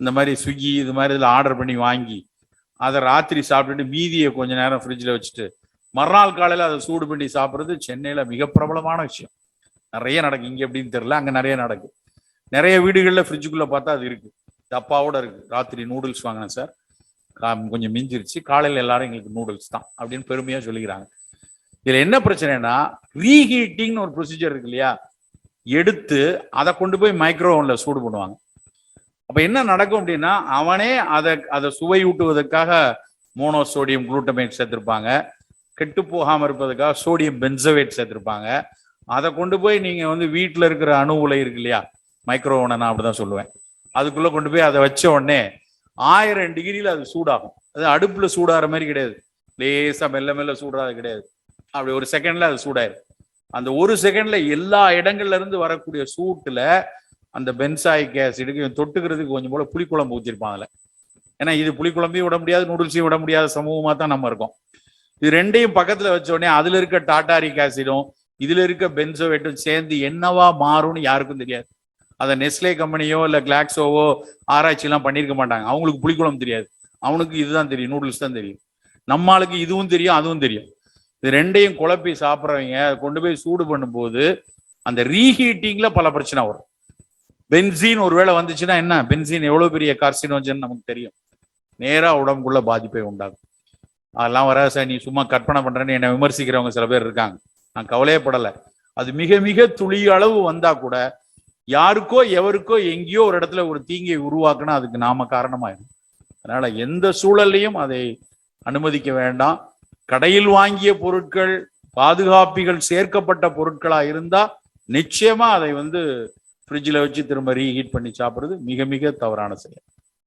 இந்த மாதிரி ஸ்விக்கி இது மாதிரி இதில் ஆர்டர் பண்ணி வாங்கி அதை ராத்திரி சாப்பிட்டுட்டு மீதியை கொஞ்ச நேரம் ஃப்ரிட்ஜில் வச்சுட்டு மறுநாள் காலையில் அதை சூடு பண்ணி சாப்பிட்றது சென்னையில் மிக பிரபலமான விஷயம். நிறைய நடக்கும் இங்கே எப்படின்னு தெரில அங்கே நிறைய நடக்கும் நிறைய வீடுகளில் ஃப்ரிட்ஜுக்குள்ளே பார்த்தா அது இருக்குது டப்பாவோட இருக்குது ராத்திரி நூடுல்ஸ் வாங்கினேன் சார். கொஞ்சம் மிஞ்சிருச்சு. காலையில் எல்லாரும் எங்களுக்கு நூடுல்ஸ் தான் அப்படின்னு பெருமையாக சொல்லிக்கிறாங்க. இதில் என்ன பிரச்சனைனா ரீஹீட்டிங்னு ஒரு ப்ரொசீஜர் இருக்கு இல்லையா? எடுத்து அதை கொண்டு போய் மைக்ரோவனில் சூடு பண்ணுவாங்க. அப்ப என்ன நடக்கும் அப்படின்னா அவனே அதை அதை சுவையூட்டுவதற்காக மோனோ சோடியம் குளூட்டமேட் சேர்த்திருப்பாங்க. கெட்டு போகாமல் இருப்பதற்காக சோடியம் பென்சவேட் சேர்த்திருப்பாங்க. அதை கொண்டு போய் நீங்க வந்து வீட்டில் இருக்கிற அணு உலை இருக்கு இல்லையா? மைக்ரோ நான் அப்படிதான் சொல்லுவேன். அதுக்குள்ள கொண்டு போய் அதை வச்ச உடனே ஆயிரம் டிகிரியில் அது சூடாகும். அது அடுப்புல சூடாகிற மாதிரி கிடையாது. லேசா மெல்ல மெல்ல சூடாது கிடையாது. அப்படி ஒரு செகண்ட்ல அது சூடாயிரும். அந்த ஒரு செகண்ட்ல எல்லா இடங்கள்ல இருந்து வரக்கூடிய சூட்டுல அந்த பென்சாயிக் ஆசிடுக்கு இவன் தொட்டுக்கிறதுக்கு கொஞ்சம் போல புளிக்குழம்பு ஊற்றிருப்பான் அதில். ஏன்னா இது புளிக்குழம்பையும் விட முடியாது நூடுல்ஸையும் விட முடியாத சமூகமாக தான் நம்ம இருக்கோம். இது ரெண்டையும் பக்கத்தில் வச்சோடனே அதில் அதுல இருக்க டாட்டாரிக் ஆசிடும் இதுல இருக்க பென்சோவேட்டும் சேர்ந்து என்னவா மாறும்னு யாருக்கும் தெரியாது. அதை நெஸ்லே கம்பெனியோ இல்லை கிளாக்ஸோவோ ஆராய்ச்சிலாம் பண்ணியிருக்க மாட்டாங்க. அவங்களுக்கு புளிக்குழம்பு தெரியாது. அவனுக்கு இதுதான் தெரியும் நூடுல்ஸ் தான் தெரியும். நம்ம ஆளுக்கு இதுவும் தெரியும் அதுவும் தெரியும். இது ரெண்டையும் குழப்பி சாப்பிட்றவங்க அதை கொண்டு போய் சூடு பண்ணும்போது அந்த ரீஹீட்டிங்கில் பல பிரச்சனை வரும். பென்சீன் ஒருவேளை வந்துச்சுன்னா என்ன? பென்சீன் எவ்வளவு பெரிய கார்சினோஜன் நமக்கு தெரியும். நேரா உடம்புக்குள்ள பாதிப்பை உண்டாகும் அதெல்லாம் வராது சார். நீ சும்மா கற்பனை பண்றேன்னு என்னை விமர்சிக்கிறவங்க சில பேர் இருக்காங்க. நான் கவலையே படலை. அது மிக மிக துளி அளவு வந்தா கூட யாருக்கோ எவருக்கோ எங்கேயோ ஒரு இடத்துல ஒரு தீங்கை உருவாக்குனா அதுக்கு நாம காரணமாயிடும் அதனால எந்த சூழல்லையும் அதை அனுமதிக்க வேண்டாம். கடையில் வாங்கிய பொருட்கள் பாதுகாப்பிகள் சேர்க்கப்பட்ட பொருட்களா இருந்தா நிச்சயமா அதை வந்து ஃப்ரிட்ஜில் வச்சு திரும்ப ரீஹீட் பண்ணி சாப்பிடுறது மிக மிக தவறான செயல்.